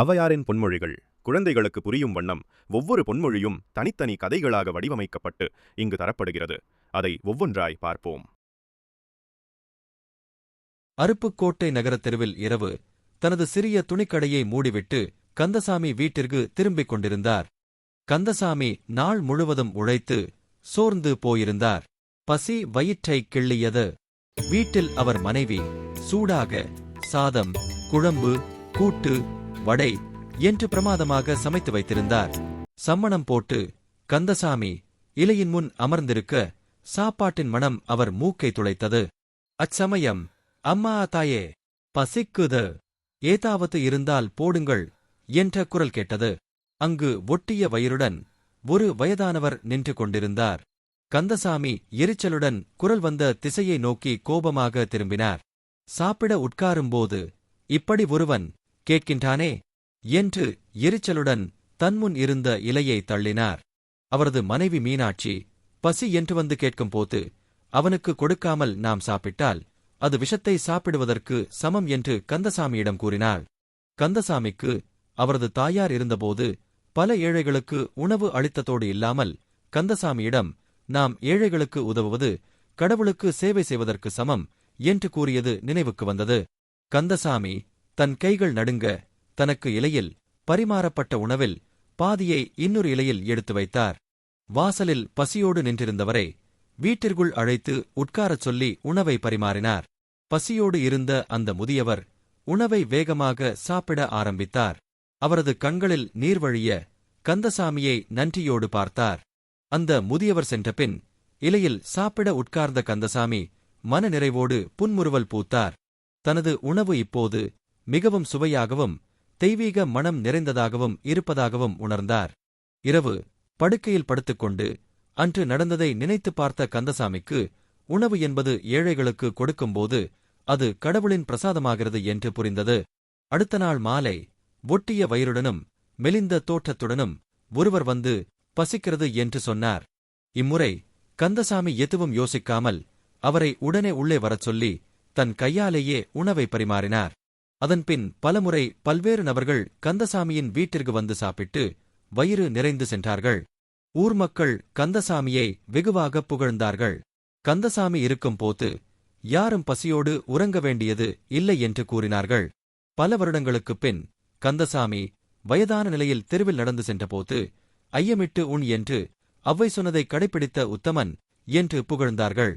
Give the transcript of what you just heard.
அவையாரின் பொன்மொழிகள் குழந்தைகளுக்கு புரியும் வண்ணம் ஒவ்வொரு பொன்மொழியும் தனித்தனி கதைகளாக வடிவமைக்கப்பட்டு இங்கு தரப்படுகிறது. அதை ஒவ்வொன்றாய் பார்ப்போம். அருப்புக்கோட்டை நகரத் தெருவில் இரவு தனது சிறிய துணிக்கடையை மூடிவிட்டு கந்தசாமி வீட்டிற்கு திரும்பிக் கொண்டிருந்தார். கந்தசாமி நாள் முழுவதும் உழைத்து சோர்ந்து போயிருந்தார். பசி வயிற்றை கிள்ளியது. வீட்டில் அவர் மனைவி சூடாக சாதம் குழம்பு கூட்டு வடை என்று பிரமாதமாக சமைத்து வைத்திருந்தார். சம்மணம் போட்டு கந்தசாமி இலையின் முன் அமர்ந்திருக்க சாப்பாட்டின் மனம் அவர் மூக்கை துளைத்தது. அச்சமயம் அம்மா தாயே பசிக்குது. ஏதாவது இருந்தால் போடுங்கள் என்ற குரல் கேட்டது. அங்கு ஒட்டிய வயிறுடன் ஒரு வயதானவர் நின்று கொண்டிருந்தார். கந்தசாமி எரிச்சலுடன் குரல் வந்த திசையை நோக்கி கோபமாக திரும்பினார். சாப்பிட உட்காரும்போது இப்படி ஒருவன் கேட்கின்றானே? என்று எரிச்சலுடன் தன்முன் இருந்த இலையை தள்ளினார். அவரது மனைவி மீனாட்சி பசி என்று வந்து கேட்கும்போது அவனுக்கு கொடுக்காமல் நாம் சாப்பிட்டால் அது விஷத்தை சாப்பிடுவதற்கு சமம் என்று கந்தசாமியிடம் கூறினாள். கந்தசாமிக்கு அவரது தாயார் இருந்தபோது பல ஏழைகளுக்கு உணவு அளித்ததோடு இல்லாமல் கந்தசாமியிடம் நாம் ஏழைகளுக்கு உதவுவது கடவுளுக்கு சேவை செய்வதற்கு சமம் என்று கூறியது நினைவுக்கு வந்தது. கந்தசாமி தன் கைகள் நடுங்க தனக்கு இலையில் பரிமாறப்பட்ட உணவில் பாதியை இன்னொரு இலையில் எடுத்து வைத்தார். வாசலில் பசியோடு நின்றிருந்தவரை வீட்டிற்குள் அழைத்து உட்காரச் சொல்லி உணவை பரிமாறினார். பசியோடு இருந்த அந்த முதியவர் உணவை வேகமாக சாப்பிட ஆரம்பித்தார். அவரது கண்களில் நீர்வழிய கந்தசாமியை நன்றியோடு பார்த்தார். அந்த முதியவர் சென்றபின் இலையில் சாப்பிட உட்கார்ந்த கந்தசாமி மனநிறைவோடு புன்முறுவல் பூத்தார். தனது உணவு இப்போது மிகவும் சுவையாகவும் தெய்வீக மனம் நிறைந்ததாகவும் இருப்பதாகவும் உணர்ந்தார். இரவு படுக்கையில் படுத்துக்கொண்டு அன்று நடந்ததை நினைத்துப் பார்த்த கந்தசாமிக்கு உணவு என்பது ஏழைகளுக்கு கொடுக்கும்போது அது கடவுளின் பிரசாதமாகிறது என்று புரிந்தது. அடுத்த நாள் மாலை ஒட்டிய வயிறுடனும் மெலிந்த தோற்றத்துடனும் ஒருவர் வந்து பசிக்கிறது என்று சொன்னார். இம்முறை கந்தசாமி எதுவும் யோசிக்காமல் அவரை உடனே உள்ளே வரச் சொல்லி தன் கையாலேயே உணவை பரிமாறினார். அதன்பின் பலமுறை பல்வேறு நபர்கள் கந்தசாமியின் வீட்டிற்கு வந்து சாப்பிட்டு வயிறு நிறைந்து சென்றார்கள். ஊர் மக்கள் கந்தசாமியை வெகுவாக புகழ்ந்தார்கள். கந்தசாமி இருக்கும் போது யாரும் பசியோடு உறங்க வேண்டியது இல்லை என்று கூறினார்கள். பல வருடங்களுக்குப் பின் கந்தசாமி வயதான நிலையில் தெருவில் நடந்து சென்றபோது ஐயமிட்டு உண் என்று அவ்வை சொன்னதை கடைப்பிடித்த உத்தமன் என்று புகழ்ந்தார்கள்.